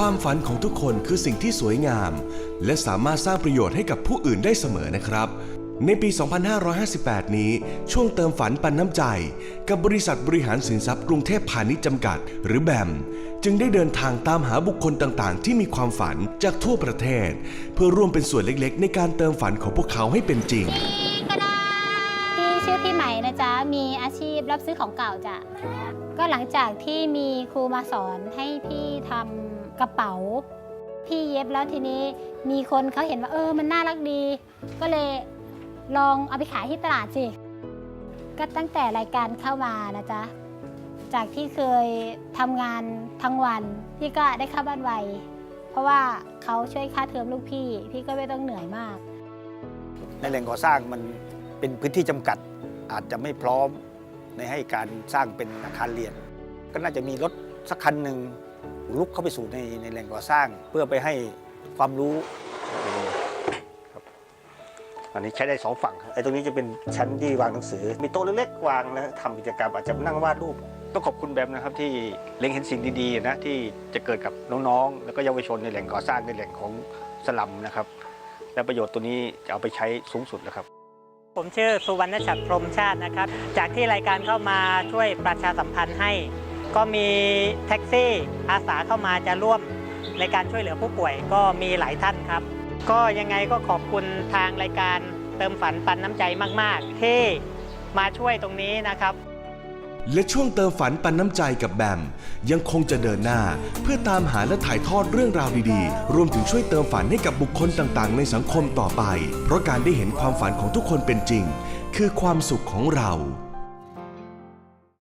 ความฝันของทุกคนคือสิ่งที่สวยงาม และสามารถสร้างประโยชน์ให้กับผู้อื่นได้เสมอนะครับ ในปี 2558 นี้ ช่วงเติมฝันปันน้ำใจ กับบริษัทบริหารสินทรัพย์กรุงเทพพาณิชย์จำกัด หรือแบม จึงได้เดินทางตามหาบุคคลต่างๆ ที่มีความฝันจากทั่วประเทศ เพื่อร่วมเป็นส่วนเล็กๆ ในการเติมฝันของพวกเขาให้เป็นจริง ชื่อพี่ใหม่นะจ๊ะ มีอาชีพรับซื้อของเก่าจ้ะ ก็หลังจากที่มีครูมาสอนให้พี่ทำกระเป๋า พี่เย็บแล้วทีนี้มีคนเขาเห็นว่าเออ มันน่ารักดี ก็เลยลองเอาไปขายที่ตลาดสิ ก็ตั้งแต่รายการเข้ามานะจ๊ะ จากที่เคยทำงานทั้งวัน พี่ก็ได้เข้าบ้านไว เพราะว่าเขาช่วยค่าเทอมลูกพี่ พี่ก็ไม่ต้องเหนื่อยมาก ในแหล่งก่อสร้างมันเป็นพื้นที่จำกัด อาจจะไม่พร้อมในให้การสร้างเป็นอาคารเรียน ก็น่าจะมีรถสักคันหนึ่งลุกเข้าไปสู่ในในแหล่งก่อสร้าง เพื่อไปให้ความรู้ครับอันนี้ใช้ได้สองฝั่งไอ้ตรงนี้จะเป็นชั้นที่วางหนังสือ มีโต๊ะเล็กๆวางนะทำกิจกรรมอาจจะนั่งวาดรูปต้องขอบคุณแบบนะครับที่เล็งเห็นสิ่งดีๆนะที่จะเกิดกับน้องๆ แล้วก็เยาวชนในแหล่งก่อสร้างในแหล่งของสลัมนะครับ และประโยชน์ตัวนี้จะเอาไปใช้สูงสุดแล้วครับ ผมชื่อสุวรรณชัดพรมชาตินะครับ จากที่รายการเข้ามาช่วยประชาสัมพันธ์ให้ ก็มีแท็กซี่อาสาเข้ามาจะร่วมในการช่วยเหลือผู้ป่วย ก็มีหลายท่านครับ ก็ยังไงก็ขอบคุณทางรายการเติมฝันปันน้ำใจมาก ๆ ที่มาช่วยตรงนี้นะครับ และช่วงเติมฝันปันน้ำใจกับแบม ยังคงจะเดินหน้า เพื่อตามหาและถ่ายทอดเรื่องราวดีๆ รวมถึงช่วยเติมฝันให้กับบุคคลต่างๆ ในสังคมต่อไป เพราะการได้เห็นความฝันของทุกคนเป็นจริง คือความสุขของเรา